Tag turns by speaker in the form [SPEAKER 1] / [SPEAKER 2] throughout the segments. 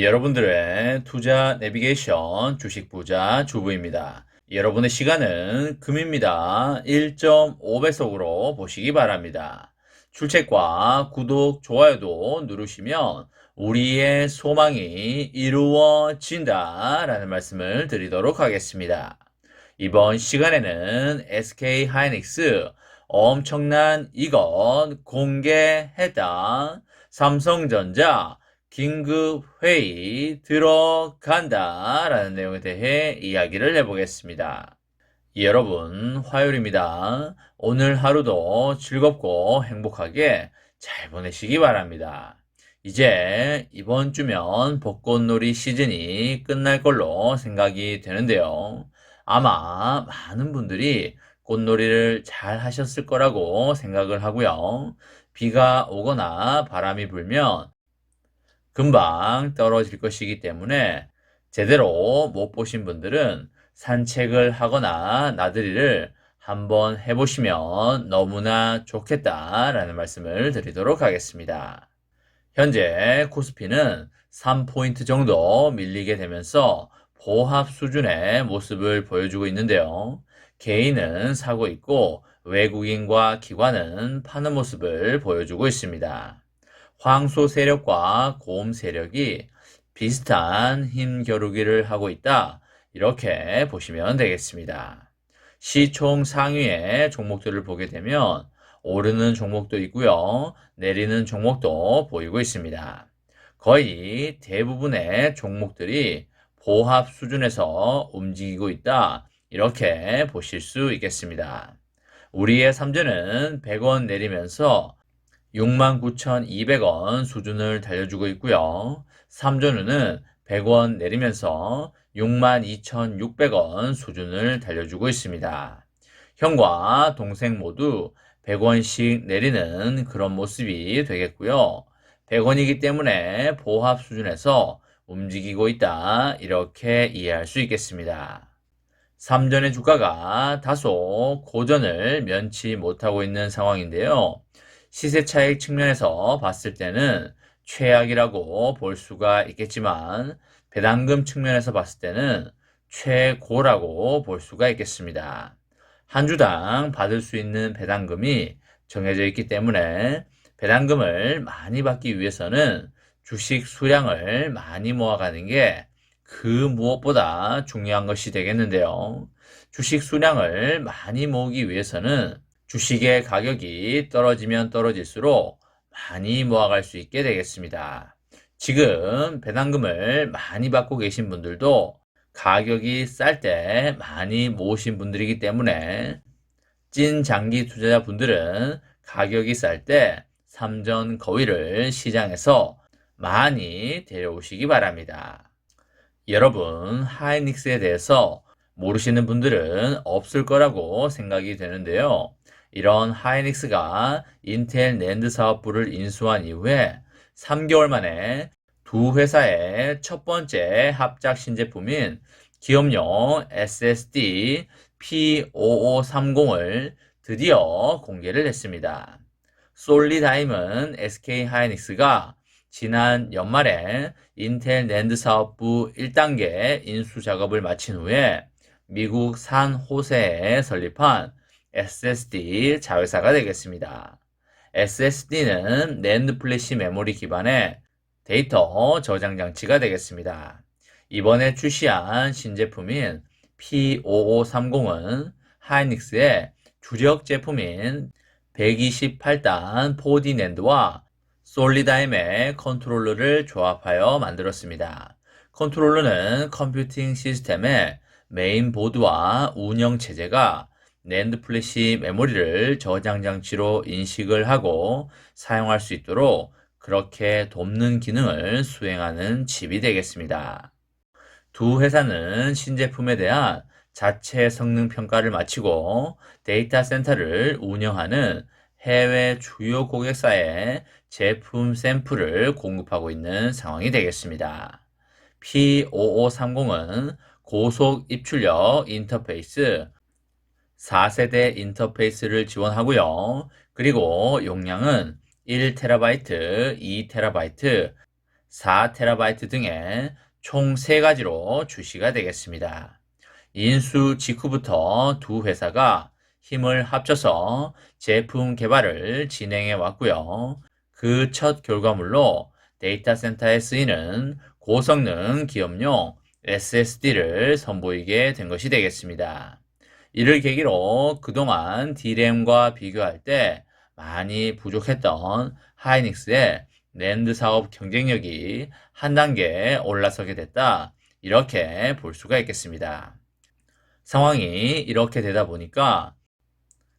[SPEAKER 1] 여러분들의 투자 내비게이션 주식 부자 주부입니다. 여러분의 시간은 금입니다. 1.5배속으로 보시기 바랍니다. 출첵과 구독, 좋아요도 누르시면 우리의 소망이 이루어진다 라는 말씀을 드리도록 하겠습니다. 이번 시간에는 SK 하이닉스 엄청난 이것 공개했다. 삼성전자 긴급 회의 들어간다 라는 내용에 대해 이야기를 해보겠습니다. 여러분, 화요일입니다. 오늘 하루도 즐겁고 행복하게 잘 보내시기 바랍니다. 이제 이번 주면 벚꽃놀이 시즌이 끝날 걸로 생각이 되는데요. 아마 많은 분들이 꽃놀이를 잘 하셨을 거라고 생각을 하고요. 비가 오거나 바람이 불면 금방 떨어질 것이기 때문에 제대로 못 보신 분들은 산책을 하거나 나들이를 한번 해보시면 너무나 좋겠다라는 말씀을 드리도록 하겠습니다. 현재 코스피는 3포인트 정도 밀리게 되면서 보합 수준의 모습을 보여주고 있는데요. 개인은 사고 있고 외국인과 기관은 파는 모습을 보여주고 있습니다. 황소 세력과 곰 세력이 비슷한 힘 겨루기를 하고 있다. 이렇게 보시면 되겠습니다. 시총 상위의 종목들을 보게 되면 오르는 종목도 있고요. 내리는 종목도 보이고 있습니다. 거의 대부분의 종목들이 보합 수준에서 움직이고 있다. 이렇게 보실 수 있겠습니다. 우리의 삼재는 100원 내리면서 69,200원 수준을 달려주고 있고요. 3전우는 100원 내리면서 62,600원 수준을 달려주고 있습니다. 형과 동생 모두 100원씩 내리는 그런 모습이 되겠고요. 100원이기 때문에 보합 수준에서 움직이고 있다. 이렇게 이해할 수 있겠습니다. 3전의 주가가 다소 고전을 면치 못하고 있는 상황인데요. 시세 차익 측면에서 봤을 때는 최악이라고 볼 수가 있겠지만 배당금 측면에서 봤을 때는 최고라고 볼 수가 있겠습니다. 한 주당 받을 수 있는 배당금이 정해져 있기 때문에 배당금을 많이 받기 위해서는 주식 수량을 많이 모아가는 게 그 무엇보다 중요한 것이 되겠는데요. 주식 수량을 많이 모으기 위해서는 주식의 가격이 떨어지면 떨어질수록 많이 모아갈 수 있게 되겠습니다. 지금 배당금을 많이 받고 계신 분들도 가격이 쌀 때 많이 모으신 분들이기 때문에 찐 장기 투자자 분들은 가격이 쌀 때 삼전 거위를 시장에서 많이 데려오시기 바랍니다. 여러분, 하이닉스에 대해서 모르시는 분들은 없을 거라고 생각이 되는데요. 이런 하이닉스가 인텔 낸드 사업부를 인수한 이후에 3개월 만에 두 회사의 첫 번째 합작 신제품인 기업용 SSD P5530을 드디어 공개를 했습니다. 솔리다임은 SK 하이닉스가 지난 연말에 인텔 낸드 사업부 1단계 인수 작업을 마친 후에 미국 산 호세에 설립한 SSD 자회사가 되겠습니다. SSD는 낸드 플래시 메모리 기반의 데이터 저장 장치가 되겠습니다. 이번에 출시한 신제품인 P5530은 하이닉스의 주력 제품인 128단 4D 낸드와 솔리다임의 컨트롤러를 조합하여 만들었습니다. 컨트롤러는 컴퓨팅 시스템의 메인보드와 운영 체제가 낸드 플래시 메모리를 저장 장치로 인식을 하고 사용할 수 있도록 그렇게 돕는 기능을 수행하는 칩이 되겠습니다. 두 회사는 신제품에 대한 자체 성능 평가를 마치고 데이터 센터를 운영하는 해외 주요 고객사에 제품 샘플을 공급하고 있는 상황이 되겠습니다. P5530은 고속 입출력 인터페이스 4세대 인터페이스를 지원하고요. 그리고 용량은 1TB, 2TB, 4TB 등의 총 3가지로 출시가 되겠습니다. 인수 직후부터 두 회사가 힘을 합쳐서 제품 개발을 진행해 왔고요. 그 첫 결과물로 데이터 센터에 쓰이는 고성능 기업용 SSD를 선보이게 된 것이 되겠습니다. 이를 계기로 그동안 D램과 비교할 때 많이 부족했던 하이닉스의 랜드 사업 경쟁력이 한 단계 올라서게 됐다. 이렇게 볼 수가 있겠습니다. 상황이 이렇게 되다 보니까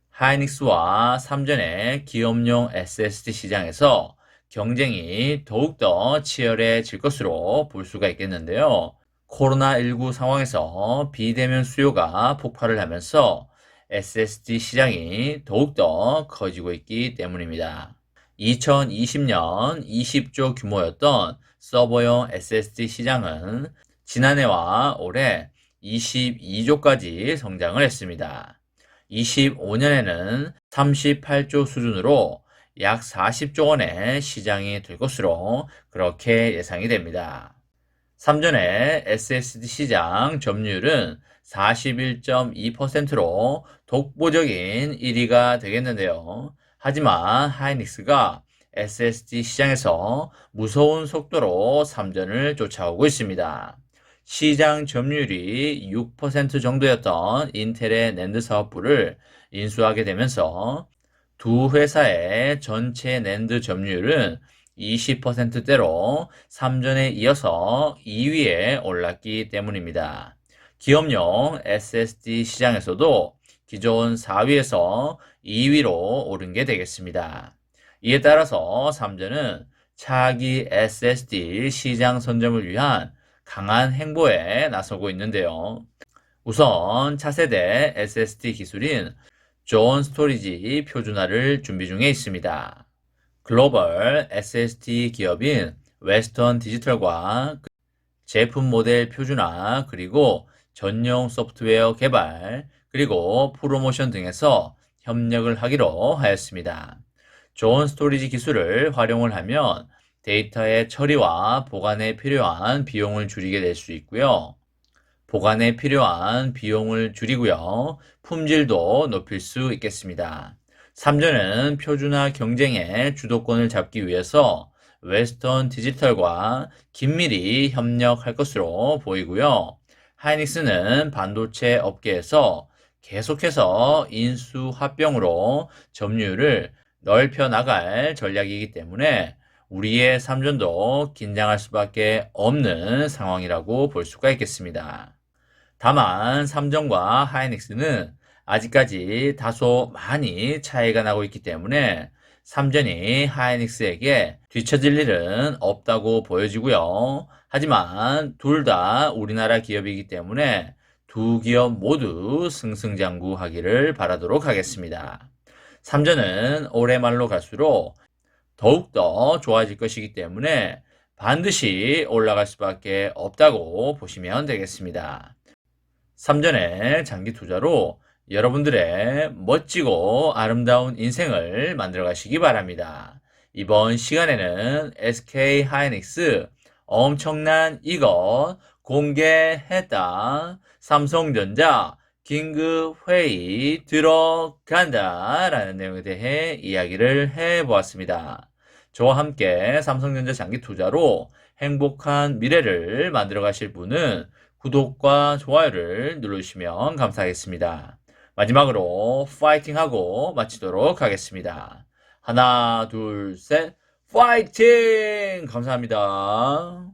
[SPEAKER 1] 하이닉스와 삼전의 기업용 SSD 시장에서 경쟁이 더욱더 치열해질 것으로 볼 수가 있겠는데요. 코로나19 상황에서 비대면 수요가 폭발을 하면서 SSD 시장이 더욱더 커지고 있기 때문입니다. 2020년 20조 규모였던 서버용 SSD 시장은 지난해와 올해 22조까지 성장을 했습니다. 25년에는 38조 수준으로 약 40조 원의 시장이 될 것으로 그렇게 예상이 됩니다. 3전의 SSD 시장 점유율은 41.2%로 독보적인 1위가 되겠는데요. 하지만 하이닉스가 SSD 시장에서 무서운 속도로 3전을 쫓아오고 있습니다. 시장 점유율이 6% 정도였던 인텔의 낸드 사업부를 인수하게 되면서 두 회사의 전체 낸드 점유율은 20%대로 3전에 이어서 2위에 올랐기 때문입니다. 기업용 SSD 시장에서도 기존 4위에서 2위로 오른 게 되겠습니다. 이에 따라서 3전은 차기 SSD 시장 선점을 위한 강한 행보에 나서고 있는데요. 우선 차세대 SSD 기술인 존 스토리지 표준화를 준비 중에 있습니다. 글로벌 SSD 기업인 웨스턴 디지털과 제품 모델 표준화 그리고 전용 소프트웨어 개발 그리고 프로모션 등에서 협력을 하기로 하였습니다. 좋은 스토리지 기술을 활용을 하면 데이터의 처리와 보관에 필요한 비용을 줄이게 될 수 있고요. 보관에 필요한 비용을 줄이고요. 품질도 높일 수 있겠습니다. 3전은 표준화 경쟁의 주도권을 잡기 위해서 웨스턴 디지털과 긴밀히 협력할 것으로 보이고요. 하이닉스는 반도체 업계에서 계속해서 인수 합병으로 점유율을 넓혀 나갈 전략이기 때문에 우리의 삼전도 긴장할 수밖에 없는 상황이라고 볼 수가 있겠습니다. 다만 삼전과 하이닉스는 아직까지 다소 많이 차이가 나고 있기 때문에 삼전이 하이닉스에게 뒤처질 일은 없다고 보여지고요. 하지만 둘 다 우리나라 기업이기 때문에 두 기업 모두 승승장구하기를 바라도록 하겠습니다. 삼전은 올해 말로 갈수록 더욱더 좋아질 것이기 때문에 반드시 올라갈 수밖에 없다고 보시면 되겠습니다. 삼전의 장기 투자로 여러분들의 멋지고 아름다운 인생을 만들어 가시기 바랍니다. 이번 시간에는 SK 하이닉스 엄청난 이것 공개했다. 삼성전자 긴급 회의 들어간다. 라는 내용에 대해 이야기를 해 보았습니다. 저와 함께 삼성전자 장기 투자로 행복한 미래를 만들어 가실 분은 구독과 좋아요를 누르시면 감사하겠습니다. 마지막으로 파이팅하고 마치도록 하겠습니다. 하나, 둘, 셋, 파이팅! 감사합니다.